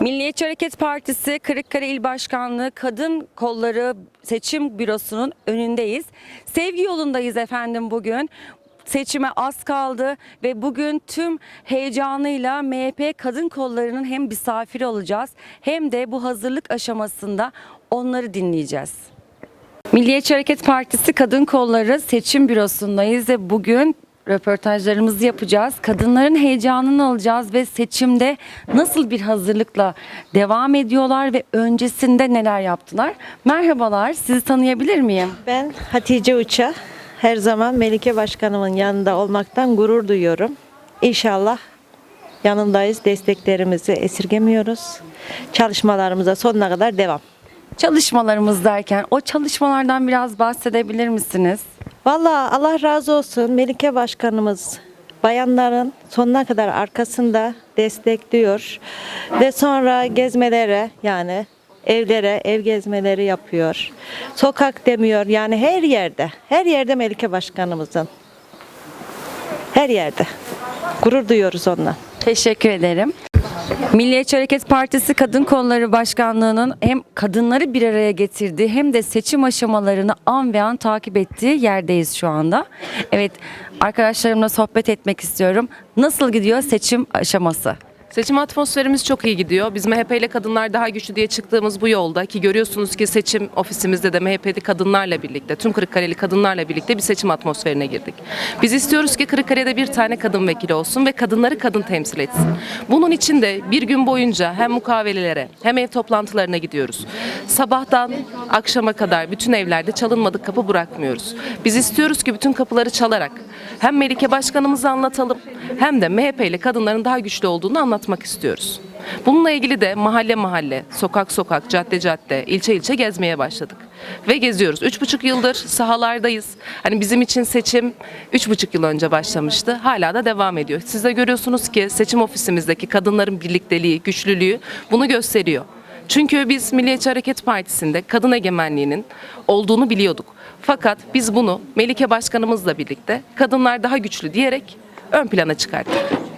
Milliyetçi Hareket Partisi Kırıkkale İl Başkanlığı Kadın Kolları Seçim Bürosu'nun önündeyiz. Sevgi yolundayız efendim bugün. Seçime az kaldı ve bugün tüm heyecanıyla MHP kadın kollarının hem misafiri olacağız hem de bu hazırlık aşamasında onları dinleyeceğiz. Milliyetçi Hareket Partisi Kadın Kolları Seçim Bürosu'ndayız ve bugün röportajlarımızı yapacağız. Kadınların heyecanını alacağız ve seçimde nasıl bir hazırlıkla devam ediyorlar ve öncesinde neler yaptılar? Merhabalar, sizi tanıyabilir miyim? Ben Hatice Uça. Her zaman Melike Başkanımın yanında olmaktan gurur duyuyorum. İnşallah yanındayız. Desteklerimizi esirgemiyoruz. Çalışmalarımıza sonuna kadar devam. Çalışmalarımız derken o çalışmalardan biraz bahsedebilir misiniz? Vallahi Allah razı olsun Melike Başkanımız bayanların sonuna kadar arkasında destekliyor ve sonra gezmelere yani evlere ev gezmeleri yapıyor. Sokak demiyor yani her yerde her yerde Melike Başkanımızın her yerde gurur duyuyoruz onunla. Teşekkür ederim. Milliyetçi Hareket Partisi Kadın Kolları Başkanlığı'nın hem kadınları bir araya getirdiği hem de seçim aşamalarını an ve an takip ettiği yerdeyiz şu anda. Evet, arkadaşlarımla sohbet etmek istiyorum. Nasıl gidiyor seçim aşaması? Seçim atmosferimiz çok iyi gidiyor. Biz MHP ile kadınlar daha güçlü diye çıktığımız bu yolda ki görüyorsunuz ki seçim ofisimizde de MHP'li kadınlarla birlikte, tüm Kırıkkaleli kadınlarla birlikte bir seçim atmosferine girdik. Biz istiyoruz ki Kırıkkale'de bir tane kadın vekili olsun ve kadınları kadın temsil etsin. Bunun için de bir gün boyunca hem mukavelelere hem ev toplantılarına gidiyoruz. Sabahtan akşama kadar bütün evlerde çalınmadık kapı bırakmıyoruz. Biz istiyoruz ki bütün kapıları çalarak hem Melike Başkanımızı anlatalım hem de MHP ile kadınların daha güçlü olduğunu anlatmak istiyoruz. Bununla ilgili de mahalle mahalle, sokak sokak, cadde cadde, ilçe ilçe gezmeye başladık. Ve geziyoruz. Üç buçuk yıldır sahalardayız. Hani bizim için seçim üç buçuk yıl önce başlamıştı. Hala da devam ediyor. Siz de görüyorsunuz ki seçim ofisimizdeki kadınların birlikteliği, güçlülüğü bunu gösteriyor. Çünkü biz Milliyetçi Hareket Partisi'nde kadın egemenliğinin olduğunu biliyorduk. Fakat biz bunu Melike Başkanımızla birlikte kadınlar daha güçlü diyerek ön plana çıkarttık.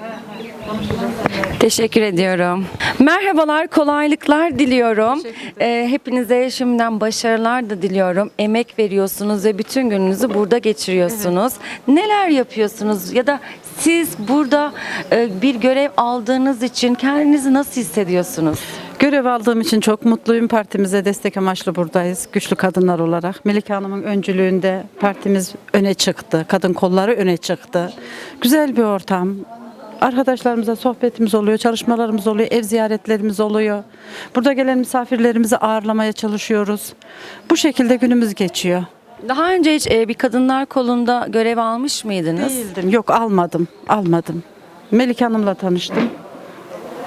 Teşekkür ediyorum. Merhabalar, kolaylıklar diliyorum. Ee, hepinize şimdiden başarılar da diliyorum. Emek veriyorsunuz ve bütün gününüzü burada geçiriyorsunuz. Neler yapıyorsunuz ya da siz burada e, bir görev aldığınız için kendinizi nasıl hissediyorsunuz? Görev aldığım için çok mutluyum. Partimize destek amaçlı buradayız. Güçlü kadınlar olarak. Melike Hanım'ın öncülüğünde partimiz öne çıktı. Kadın kolları öne çıktı. Güzel bir ortam. Arkadaşlarımızla sohbetimiz oluyor, çalışmalarımız oluyor, ev ziyaretlerimiz oluyor. Burada gelen misafirlerimizi ağırlamaya çalışıyoruz. Bu şekilde günümüz geçiyor. Daha önce hiç e, bir kadınlar kolunda görev almış mıydınız? Değildim. Yok almadım. Almadım. Melike Hanım'la tanıştım.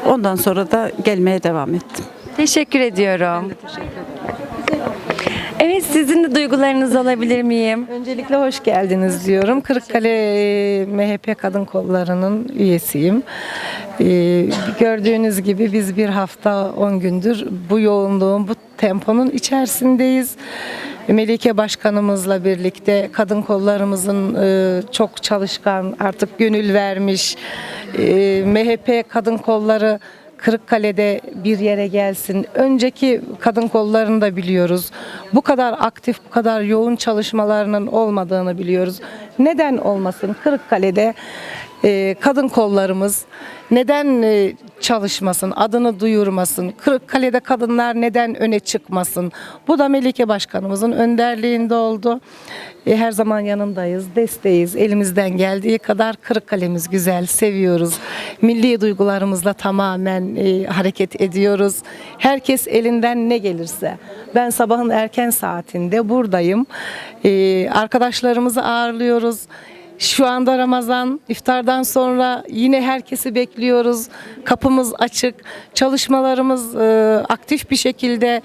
Ondan sonra da gelmeye devam ettim. Teşekkür ediyorum. Evet sizin de duygularınızı alabilir miyim? Öncelikle hoş geldiniz diyorum. Kırıkkale MHP Kadın Kolları'nın üyesiyim. Gördüğünüz gibi biz bir hafta 10 gündür bu yoğunluğun, bu temponun içerisindeyiz. Melike Başkanımızla birlikte kadın kollarımızın çok çalışkan, artık gönül vermiş, MHP kadın kolları Kırıkkale'de bir yere gelsin. Önceki kadın kollarını da biliyoruz. Bu kadar aktif, bu kadar yoğun çalışmalarının olmadığını biliyoruz. Neden olmasın? Kırıkkale'de e, kadın kollarımız neden e, çalışmasın, adını duyurmasın? Kırıkkale'de kadınlar neden öne çıkmasın? Bu da Melike Başkanımızın önderliğinde oldu. E, her zaman yanındayız, desteğiz. Elimizden geldiği kadar Kırıkkale'miz güzel, seviyoruz. Milli duygularımızla tamamen e, hareket ediyoruz. Herkes elinden ne gelirse. Ben sabahın erken saatinde buradayım. Arkadaşlarımızı ağırlıyoruz. Şu anda Ramazan, iftardan sonra yine herkesi bekliyoruz. Kapımız açık. Çalışmalarımız e, aktif bir şekilde,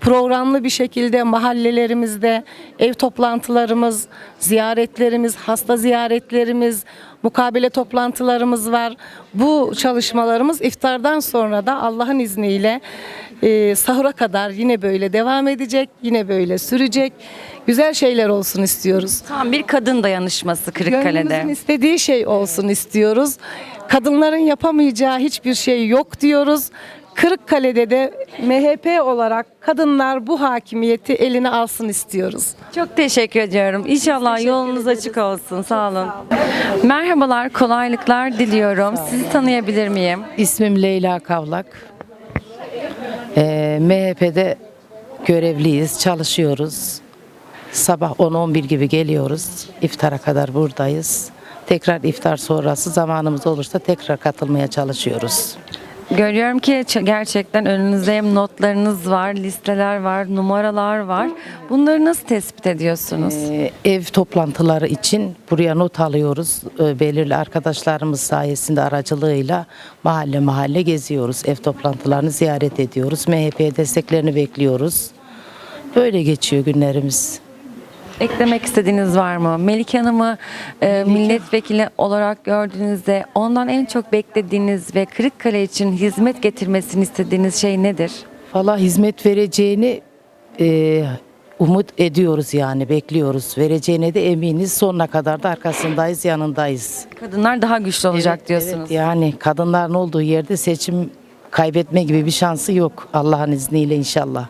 programlı bir şekilde mahallelerimizde ev toplantılarımız, ziyaretlerimiz, hasta ziyaretlerimiz, mukabele toplantılarımız var. Bu çalışmalarımız iftardan sonra da Allah'ın izniyle e, sahura kadar yine böyle devam edecek, yine böyle sürecek. Güzel şeyler olsun istiyoruz. Tam bir kadın dayanışması Kırıkkale'de. Gönlümüzün istediği şey olsun istiyoruz. kadınların yapamayacağı hiçbir şey yok diyoruz. Kırıkkale'de de MHP olarak kadınlar bu hakimiyeti eline alsın istiyoruz. Çok teşekkür ediyorum. İnşallah yolunuz açık olsun. Sağ olun. Merhabalar, kolaylıklar diliyorum. Sizi tanıyabilir miyim? İsmim Leyla Kavlak. Ee, MHP'de görevliyiz, çalışıyoruz. Sabah 10-11 gibi geliyoruz. İftara kadar buradayız. Tekrar iftar sonrası zamanımız olursa tekrar katılmaya çalışıyoruz. Görüyorum ki gerçekten önünüzde hem notlarınız var, listeler var, numaralar var. Bunları nasıl tespit ediyorsunuz? Ee, ev toplantıları için buraya not alıyoruz. Ee, belirli arkadaşlarımız sayesinde aracılığıyla mahalle mahalle geziyoruz. Ev toplantılarını ziyaret ediyoruz. MHP desteklerini bekliyoruz. Böyle geçiyor günlerimiz. Eklemek istediğiniz var mı? Melike Hanım'ı e, milletvekili olarak gördüğünüzde ondan en çok beklediğiniz ve Kırıkkale için hizmet getirmesini istediğiniz şey nedir? Valla hizmet vereceğini e, umut ediyoruz yani bekliyoruz. Vereceğine de eminiz. Sonuna kadar da arkasındayız, yanındayız. Kadınlar daha güçlü olacak Evet, diyorsunuz. evet, yani kadınların olduğu yerde seçim kaybetme gibi bir şansı yok. Allah'ın izniyle inşallah.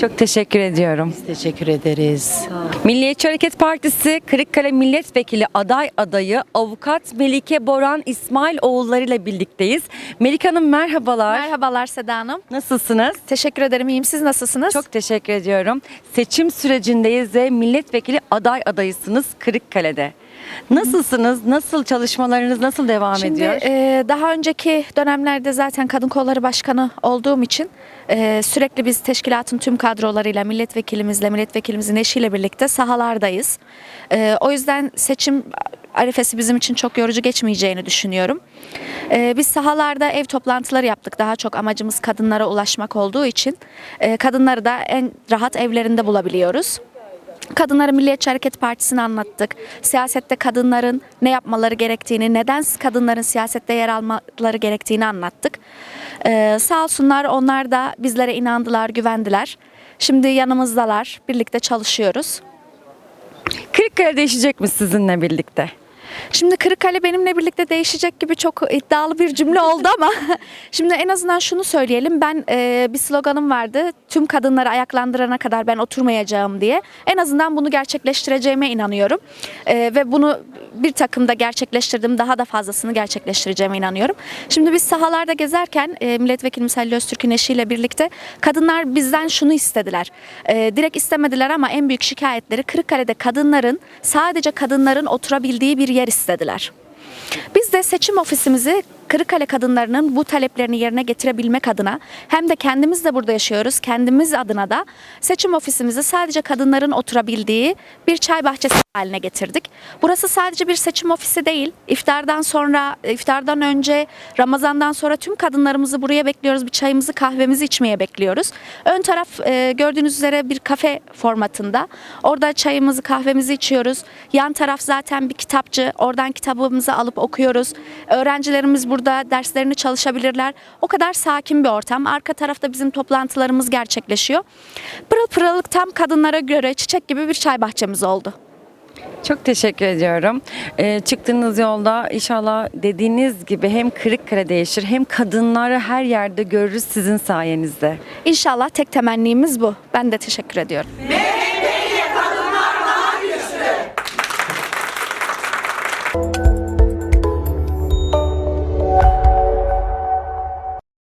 Çok teşekkür ediyorum. Teşekkür ederiz. Milliyetçi Hareket Partisi Kırıkkale Milletvekili aday adayı avukat Melike Boran İsmail oğullarıyla birlikteyiz. Melike Hanım merhabalar. Merhabalar Seda Hanım. Nasılsınız? Teşekkür ederim. İyiyim. Siz nasılsınız? Çok teşekkür ediyorum. Seçim sürecindeyiz ve milletvekili aday adayısınız Kırıkkale'de. Nasılsınız? Nasıl çalışmalarınız nasıl devam Şimdi ediyor? e, daha önceki dönemlerde zaten Kadın Kolları Başkanı olduğum için e, sürekli biz teşkilatın tüm kadrolarıyla, milletvekilimizle, milletvekilimizin eşiyle birlikte sahalardayız. E, o yüzden seçim arifesi bizim için çok yorucu geçmeyeceğini düşünüyorum. E, biz sahalarda ev toplantıları yaptık. Daha çok amacımız kadınlara ulaşmak olduğu için e, kadınları da en rahat evlerinde bulabiliyoruz. Kadınlara Milliyetçi Hareket Partisi'ni anlattık. Siyasette kadınların ne yapmaları gerektiğini, neden kadınların siyasette yer almaları gerektiğini anlattık. Ee, sağ olsunlar onlar da bizlere inandılar, güvendiler. Şimdi yanımızdalar, birlikte çalışıyoruz. Kırıkkale değişecek mi sizinle birlikte? Şimdi Kırıkkale benimle birlikte değişecek gibi çok iddialı bir cümle oldu ama şimdi en azından şunu söyleyelim. Ben e, bir sloganım vardı. Tüm kadınları ayaklandırana kadar ben oturmayacağım diye. En azından bunu gerçekleştireceğime inanıyorum. E, ve bunu bir takımda gerçekleştirdim. Daha da fazlasını gerçekleştireceğime inanıyorum. Şimdi biz sahalarda gezerken e, milletvekilimiz Halil Öztürk'ün eşiyle birlikte kadınlar bizden şunu istediler. E, direkt istemediler ama en büyük şikayetleri Kırıkkale'de kadınların sadece kadınların oturabildiği bir yer istediler. Biz de seçim ofisimizi Kırıkkale kadınlarının bu taleplerini yerine getirebilmek adına hem de kendimiz de burada yaşıyoruz. Kendimiz adına da seçim ofisimizi sadece kadınların oturabildiği bir çay bahçesi haline getirdik. Burası sadece bir seçim ofisi değil. İftardan sonra, iftardan önce, Ramazandan sonra tüm kadınlarımızı buraya bekliyoruz. Bir çayımızı, kahvemizi içmeye bekliyoruz. Ön taraf e, gördüğünüz üzere bir kafe formatında. Orada çayımızı, kahvemizi içiyoruz. Yan taraf zaten bir kitapçı. Oradan kitabımızı alıp okuyoruz. Öğrencilerimiz burada derslerini çalışabilirler. O kadar sakin bir ortam. Arka tarafta bizim toplantılarımız gerçekleşiyor. Pırıl pırıllık tam kadınlara göre çiçek gibi bir çay bahçemiz oldu. Çok teşekkür ediyorum. Ee, çıktığınız yolda inşallah dediğiniz gibi hem Kırıkkale değişir hem kadınları her yerde görürüz sizin sayenizde. İnşallah tek temennimiz bu. Ben de teşekkür ediyorum.